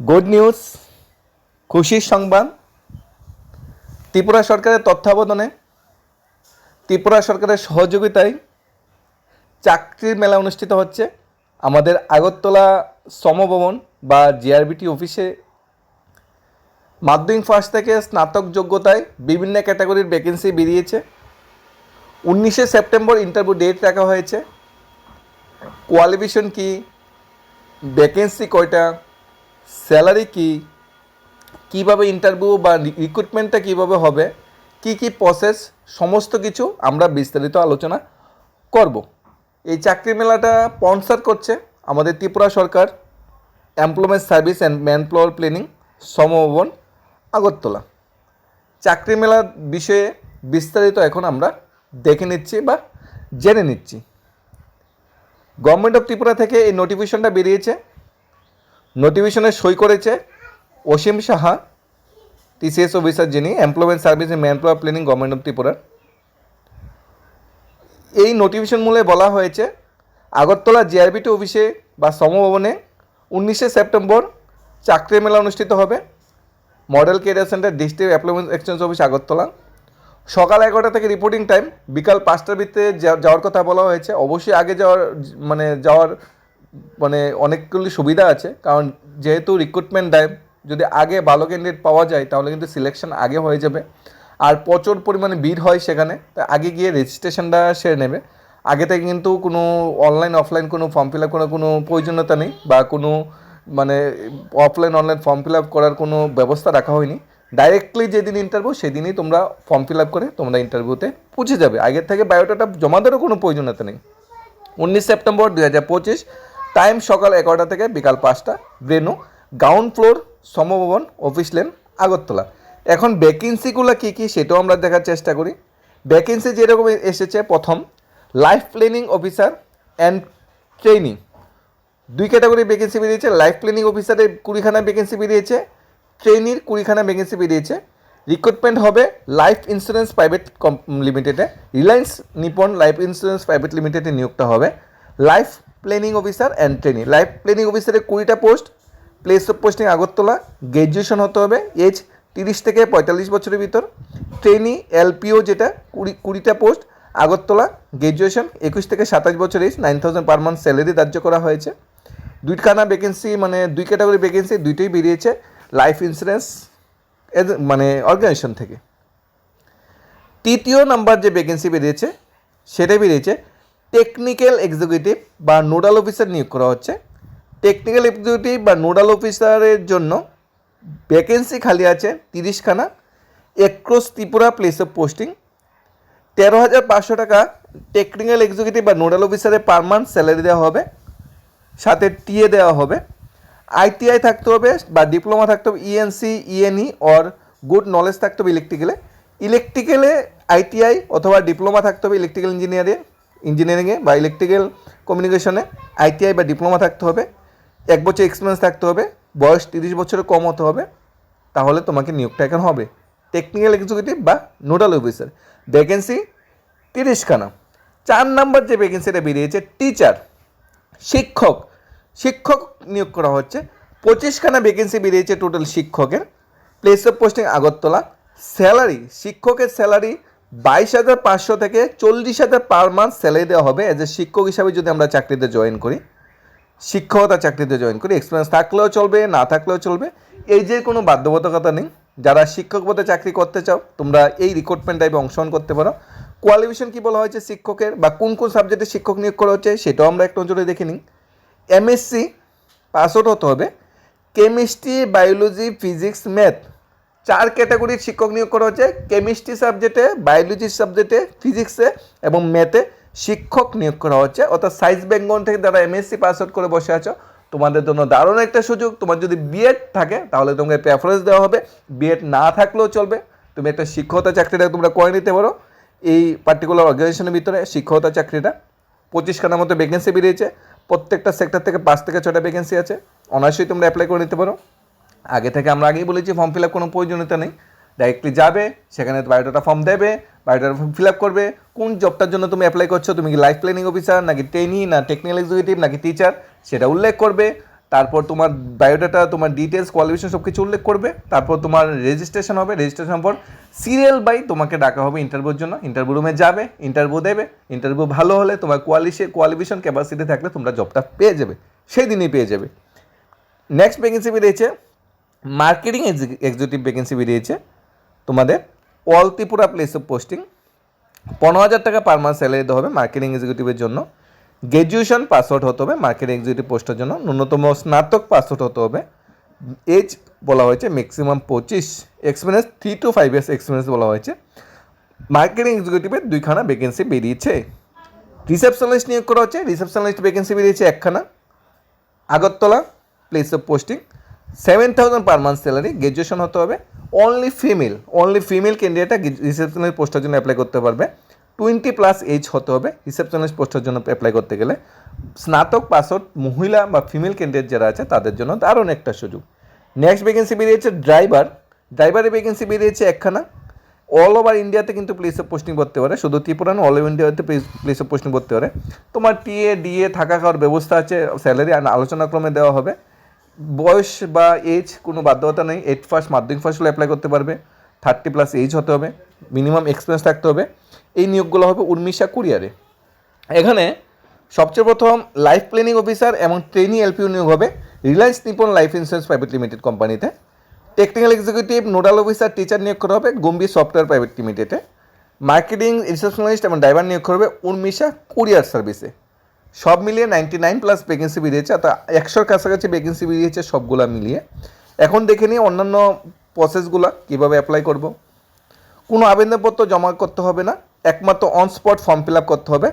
Good news খুশির সংবাদ, ত্রিপুরা সরকারের তত্ত্বাবধানে, ত্রিপুরা সরকারের সহযোগিতায় চাকরির মেলা অনুষ্ঠিত হচ্ছে। আমাদের আগরতলা সমভবন বা জিআরবিটি অফিসে মাধ্যমিক ফার্স্ট থেকে স্নাতক যোগ্যতায় বিভিন্ন ক্যাটাগরির ভ্যাকেন্সি বেরিয়েছে। উনিশে সেপ্টেম্বর ইন্টারভিউ ডেট রাখা হয়েছে। কোয়ালিফিকেশন কি? ভ্যাকেন্সি কয়টা? স্যালারি কি? কীভাবে ইন্টারভিউ বা রিক্রুটমেন্টটা কীভাবে হবে? কি কি প্রসেস সমস্ত কিছু আমরা বিস্তারিত আলোচনা করব। এই চাকরি মেলাটা স্পন্সার করছে আমাদের ত্রিপুরা সরকার employment service and man power planning সমভবন, Agartala. চাকরি মেলার বিষয়ে বিস্তারিত এখন আমরা দেখে নিচ্ছি বা জেনে নিচ্ছি। গভর্নমেন্ট অফ ত্রিপুরা থেকে এই নোটিফিকেশনটা বেরিয়েছে। নোটিফিকেশনে সই করেছে অসীম সাহা টিসিএস অফিসার যিনি employment service and power planning government of Tripura এই নোটিফিকেশন মূলে বলা হয়েছে, আগরতলা জিআরবিটি অফিসে বা সমভবনে উনিশে সেপ্টেম্বর চাকরি মেলা অনুষ্ঠিত হবে। Model career centre district employment exchange office Agartala. সকাল এগারোটা থেকে রিপোর্টিং টাইম বিকাল পাঁচটার ভিতরে যাওয়ার কথা বলা হয়েছে। অবশ্যই আগে যাওয়ার মানে যাওয়ার মানে অনেকগুলি সুবিধা আছে। কারণ যেহেতু রিক্রুটমেন্ট দেয়, যদি আগে ভালো ক্যান্ডিডেট পাওয়া যায়, তাহলে কিন্তু সিলেকশন আগে হয়ে যাবে। আর প্রচুর পরিমাণে ভিড় হয় সেখানে, তা আগে গিয়ে রেজিস্ট্রেশনটা সেরে নেবে। আগে থেকে কিন্তু কোনো অনলাইন অফলাইন কোনো ফর্ম ফিল আপ করার কোনো প্রয়োজনীয়তা নেই, বা কোনো মানে offline online form fill up করার কোনো ব্যবস্থা রাখা হয়নি। ডাইরেক্টলি যেদিন ইন্টারভিউ সেদিনই তোমরা ফর্ম ফিল আপ করে তোমরা ইন্টারভিউতে পৌঁছে যাবে। আগের থেকে বায়োডাটা জমা দেওয়ারও কোনো প্রয়োজনীয়তা নেই। উনিশ সেপ্টেম্বর দুই হাজার পঁচিশ টাইম সকাল এগারোটা থেকে বিকাল পাঁচটা। ব্রেনু গ্রাউন্ড ফ্লোর, সমভবন, অফিস লেন, আগরতলা। এখন ভ্যাকেন্সিগুলো কী কী সেটাও আমরা দেখার চেষ্টা করি। ভ্যাকেন্সি যেরকম এসেছে, প্রথম life planning officer and training দুই ক্যাটাগরি ভ্যাকেন্সি বেরিয়েছে লাইফ প্ল্যানিং অফিসারের কুড়িখানা ভ্যাকেন্সি বেরিয়েছে ট্রেনির কুড়িখানা ভ্যাকেন্সি বেরিয়েছে। রিক্রুটমেন্ট হবে লাইফ ইন্স্যুরেন্স প্রাইভেট কম লিমিটেডে Reliance Nippon life insurance private লিমিটেডে নিয়োগটা হবে। Life planning officer and training life planning অফিসারের কুড়িটা post place of posting Agartala graduation হতে হবে এজ তিরিশ থেকে পঁয়তাল্লিশ বছরের ভিতর। ট্রেনি এলপিও যেটা, কুড়ি, কুড়িটা পোস্ট আগরতলা গ্র্যাজুয়েশন একুশ থেকে সাতাশ বছর age nine thousand per month salary ধার্য করা হয়েছে। দুইখানা ভ্যাকেন্সি মানে দুই ক্যাটাগরি ভ্যাকেন্সি দুইটাই বেরিয়েছে লাইফ ইন্স্যুরেন্স এজ- মানে অর্গানাইজেশন থেকে। তৃতীয় নাম্বার যে ভ্যাকেন্সি বেরিয়েছে, সেটাই বেরিয়েছে টেকনিক্যাল এক্সিকিউটিভ বা নোডাল অফিসার নিয়োগ করা হচ্ছে। টেকনিক্যাল এক্সিকিউটিভ বা নোডাল অফিসারের জন্য ভ্যাকেন্সি খালি আছে তিরিশখানা। Across Tripura place of posting তেরো হাজার পাঁচশো টাকা টেকনিক্যাল এক্সিকিউটিভ বা নোডাল অফিসারের পার মান্থ স্যালারি দেওয়া হবে। সাথে টিএ দেওয়া হবে। আইটিআই থাকতে হবে বা ডিপ্লোমা থাকতে হবে ENC ENE or good knowledge থাকতে হবে ইলেকট্রিক্যালে ইলেকট্রিক্যালে আইটিআই অথবা ডিপ্লোমা থাকতে হবে ইলেকট্রিক্যাল ইঞ্জিনিয়ারে ইঞ্জিনিয়ারিংয়ে বা ইলেকট্রিক্যাল কমিউনিকেশনে আইটিআই বা ডিপ্লোমা থাকতে হবে, এক বছর এক্সপিরিয়েন্স থাকতে হবে, বয়স তিরিশ বছরের কম হতে হবে, তাহলে তোমাকে নিয়োগটা এখন হবে। টেকনিক্যাল এক্সিকিউটিভ বা নোডাল অফিসার ভ্যাকেন্সি তিরিশখানা। চার নাম্বার যে ভ্যাকেন্সিটা বেরিয়েছে টিচার শিক্ষক শিক্ষক নিয়োগ করা হচ্ছে। পঁচিশখানা ভ্যাকেন্সি বেরিয়েছে টোটাল শিক্ষকের। Place of posting Agartala salary শিক্ষকের স্যালারি বাইশ হাজার পাঁচশো থেকে চল্লিশ হাজার পার মান্থ স্যালারি দেওয়া হবে অ্যাজ এ শিক্ষক হিসাবে যদি আমরা চাকরিতে জয়েন করি। শিক্ষকতা চাকরিতে জয়েন করি। এক্সপিরিয়েন্স থাকলেও চলবে, না থাকলেও চলবে। এই যে কোনো বাধ্যবাধকতা নেই। যারা শিক্ষক পদে চাকরি করতে চাও, তোমরা এই রিক্রুটমেন্ট টাইপে অংশগ্রহণ করতে পারো। কোয়ালিফিকেশন কী বলা হয়েছে শিক্ষকের বা কোন কোন সাবজেক্টে শিক্ষক নিয়োগ করা হচ্ছে, সেটাও আমরা এক নজরে দেখে নিই। এমএসসি পাস আউট হতে হবে। কেমিস্ট্রি বায়োলজি ফিজিক্স ম্যাথ চার ক্যাটাগরির শিক্ষক নিয়োগ করা হচ্ছে কেমিস্ট্রি সাবজেক্টে বায়োলজি সাবজেক্টে ফিজিক্সে এবং ম্যাথে শিক্ষক নিয়োগ করা হচ্ছে অর্থাৎ সাইন্স বেঙ্গল থেকে যারা এমএসসি পাস আউট করে বসে আছো, তোমাদের জন্য দারুণ একটা সুযোগ। তোমার যদি বিএড থাকে, তাহলে তোমাকে প্রেফারেন্স দেওয়া হবে। বিএড না থাকলেও চলবে। তুমি একটা শিক্ষকতা চাকরিটা তোমরা করে নিতে পারো। এই পার্টিকুলার অর্গানাইজেশনের ভিতরে শিক্ষকতা চাকরিটা পঁচিশখানার মতো ভ্যাকেন্সি বেরিয়েছে। প্রত্যেকটা সেক্টর থেকে পাঁচ থেকে ছটা ভ্যাকেন্সি আছে। অনায়াসই তোমরা অ্যাপ্লাই করে নিতে পারো। আগে থেকে আমরা আগেই বলেছি ফর্ম ফিল আপ কোনো প্রয়োজনীয়তা নেই। ডাইরেক্টলি যাবে, সেখানে বায়োডাটা ফর্ম দেবে বায়োডাটা ফর্ম ফিল আপ করবে। কোন জবটার জন্য তুমি অ্যাপ্লাই করছ, তুমি কি লাইফ প্ল্যানিং অফিসার নাকি ট্রেনি না টেকনিক্যাল এক্সিকিউটিভ নাকি টিচার সেটা উল্লেখ করবে। তারপর তোমার বায়োডাটা তোমার ডিটেলস কোয়ালিফিকেশন সব কিছু উল্লেখ করবে। তারপর তোমার রেজিস্ট্রেশন হবে রেজিস্ট্রেশন পর সিরিয়াল বাই তোমাকে ডাকা হবে ইন্টারভিউর জন্য। ইন্টারভিউ রুমে যাবে ইন্টারভিউ দেবে। ইন্টারভিউ ভালো হলে তোমার কোয়ালিফি কোয়ালিফিকেশন ক্যাপাসিটি থাকলে তোমরা জবটা পেয়ে যাবে সেই দিনই পেয়ে যাবে। নেক্সট ভ্যাকেন্সি বেরিয়েছে মার্কেটিং এক্সিকিউটিভ ভ্যাকেন্সি বেরিয়েছে। তোমাদের all Tripura place of posting পনেরো হাজার টাকা পার মান্থ স্যালারি দেওয়া হবে মার্কেটিং এক্সিকিউটিভের জন্য। গ্র্যাজুয়েশন পাস আউট হতে হবে মার্কেটিং এক্সিকিউটিভ পোস্টের জন্য। ন্যূনতম স্নাতক পাস আউট হতে হবে। এজ বলা হয়েছে ম্যাক্সিমাম পঁচিশ। Experience three to five years experience বলা হয়েছে। মার্কেটিং এক্সিকিউটিভের দুইখানা ভ্যাকেন্সি বেরিয়েছে। রিসেপশনিস্ট নিয়োগ করা হচ্ছে। রিসেপশনিস্ট ভ্যাকেন্সি বেরিয়েছে একখানা। Agartala place of posting seven thousand per month salary graduation হতে হবে। অনলি ফিমেল অনলি ফিমেল ক্যান্ডিডেটটা রিসেপশনিস্ট পোস্টের জন্য অ্যাপ্লাই করতে পারবে। টোয়েন্টি প্লাস এজ হতে হবে রিসেপশনিস্ট পোস্টের জন্য অ্যাপ্লাই করতে গেলে। স্নাতক পাস আউট মহিলা বা ফিমেল ক্যান্ডিডেট যারা আছে, তাদের জন্য দারুণ একটা সুযোগ। নেক্সট ভ্যাকেন্সি বেরিয়েছে ড্রাইভার ড্রাইভারের ভ্যাকেন্সি বেরিয়েছে একখানা। অল ওভার ইন্ডিয়াতে কিন্তু প্লেস অফ পোস্টিং করতে পারে শুধু ত্রিপুরা অল ওভার ইন্ডিয়াতে প্লেস অফ পোস্টিং করতে পারে তোমার টিএ ডিএ থাকা খাওয়ার ব্যবস্থা আছে স্যালারি আলোচনাক্রমে দেওয়া হবে। বয়স বা এজ কোনো বাধ্যতা নেই এইট ফার্স্ট মাধ্যমিক ফার্স্ট হলে অ্যাপ্লাই করতে পারবে থার্টি প্লাস এজ হতে হবে মিনিমাম এক্সপিরিয়েন্স থাকতে হবে। এই নিয়োগগুলো হবে উর্মিশা কুরিয়ারে। এখানে সবচেয়ে প্রথম লাইফ প্ল্যানিং অফিসার এবং ট্রেনি এলপিও নিয়োগ হবে Reliance Nippon life insurance private limited কোম্পানিতে। Technical executive nodal officer teacher নিয়োগ করা হবে গম্ভীর সফটওয়্যার প্রাইভেট লিমিটেডে মার্কেটিং রিসেপশনালিস্ট এবং ড্রাইভার নিয়োগ করা হবে উর্মিশা কুরিয়ার সার্ভিসে। সব মিলিয়ে নাইনটি নাইন প্লাস ভ্যাকেন্সি বেরিয়েছে অর্থাৎ একশোর কাছাকাছি ভ্যাকেন্সি বেরিয়েছে সবগুলা মিলিয়ে। এখন দেখে নিই অন্যান্য প্রসেসগুলো কীভাবে অ্যাপ্লাই করব। কোনো আবেদনপত্র জমা করতে হবে না, একমাত্র on spot form fill up করতে হবে,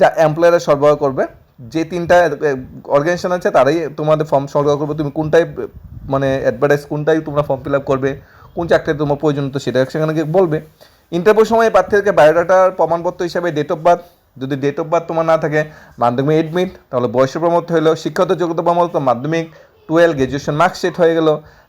যা এমপ্লয়াররা সরবরাহ করবে। যে তিনটা অর্গানাইজেশন আছে, তারাই তোমাদের ফর্ম সরবরাহ করবে। তুমি কোনটাই মানে অ্যাডভার্টাইজ কোনটাই তোমরা ফর্ম ফিল আপ করবে, কোন চাকরিতে তোমার প্রয়োজন তো সেটা সেখানে বলবে। ইন্টারভিউ সময় প্রার্থীদেরকে বায়োডাটার প্রমাণপত্র হিসাবে ডেট অফ বার্থ যদি ডেট অফ বার্থ তোমার না থাকে, মাধ্যমিক এডমিট তাহলে বয়সের প্রমাণপত্র হলো শিক্ষাগত যোগ্যতা প্রমাণপত্র মাধ্যমিক টুয়েলভ গ্র্যাজুয়েশন মার্কশিট হয়ে গেল,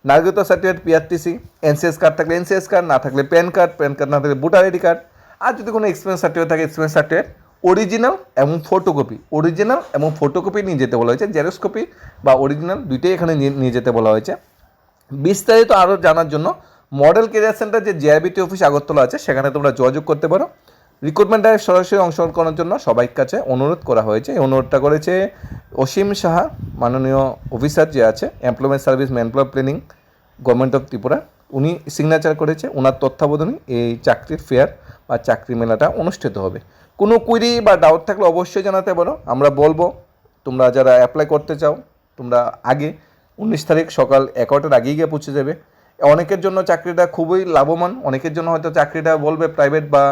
নাগরিকতা সার্টিফিকেট পিআরটিসি এনসিএস কার্ড থাকলে এনসিএস কার্ড না থাকলে প্যান কার্ড প্যান কার্ড না থাকলে ভোটার আইডি কার্ড আর যদি কোনো এক্সপিরিয়েন্স সার্টিফিকেট থাকে এক্সপিরিয়েন্স সার্টিফিকেট অরিজিনাল এবং ফটোকপি অরিজিনাল এবং ফটোকপি নিয়ে যেতে বলা হয়েছে জেরক্স কপি বা অরিজিনাল দুইটাই এখানে নিয়ে নিয়ে যেতে বলা হয়েছে। বিস্তারিত আরও জানার জন্য মডেল কেরিয়ার সেন্টার যে জিআরবিটি অফিস আগরতলা আছে, সেখানে তোমরা যোগাযোগ করতে পারো। রিক্রুটমেন্ট ডাইরেক্ট সরাসরি অংশগ্রহণ করার জন্য সবাইর কাছে অনুরোধ করা হয়েছে। এই অনুরোধটা করেছে অসীম সাহা, মাননীয় অফিসার যে আছে employment service manpower planning government of Tripura উনি সিগনেচার করেছে ওনার তত্ত্বাবধানে এই চাকরির ফেয়ার বা চাকরি মেলাটা অনুষ্ঠিত হবে। কোনো কুইরি বা ডাউট থাকলে অবশ্যই জানাতে পারো আমরা বলব, তোমরা যারা অ্যাপ্লাই করতে চাও, তোমরা আগে উনিশ তারিখ সকাল এগারোটার আগেই গিয়ে পৌঁছে যাবে। অনেকের জন্য চাকরিটা খুবই লাভবান, অনেকের জন্য হয়তো চাকরিটা বলবে প্রাইভেট বা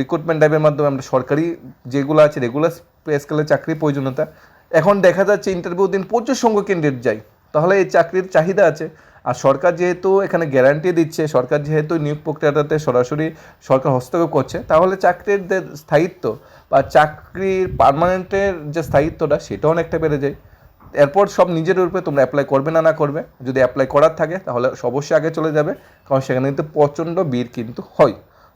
রিক্রুটমেন্ট টাইপের মাধ্যমে আমরা সরকারি যেগুলো আছে রেগুলার পে স্কেলের চাকরির প্রয়োজনীয়তা। এখন দেখা যাচ্ছে ইন্টারভিউ দিন প্রচুর সংখ্যক ক্যান্ডিডেট যায়। তাহলে এই চাকরির চাহিদা আছে। আর সরকার যেহেতু এখানে গ্যারান্টি দিচ্ছে, সরকার যেহেতু নিয়োগ প্রক্রিয়াটাতে সরাসরি সরকার হস্তক্ষেপ করছে, তাহলে চাকরির যে স্থায়িত্ব বা চাকরির পার্মানেন্টের যে স্থায়িত্বটা সেটাও অনেকটা বেড়ে যায়। এরপর সব নিজের উপরে তোমরা অ্যাপ্লাই করবে না না করবে। যদি অ্যাপ্লাই করার থাকে তাহলে অবশ্যই আগে চলে যাবে। কারণ সেখানে কিন্তু প্রচণ্ড ভিড় কিন্তু হয়।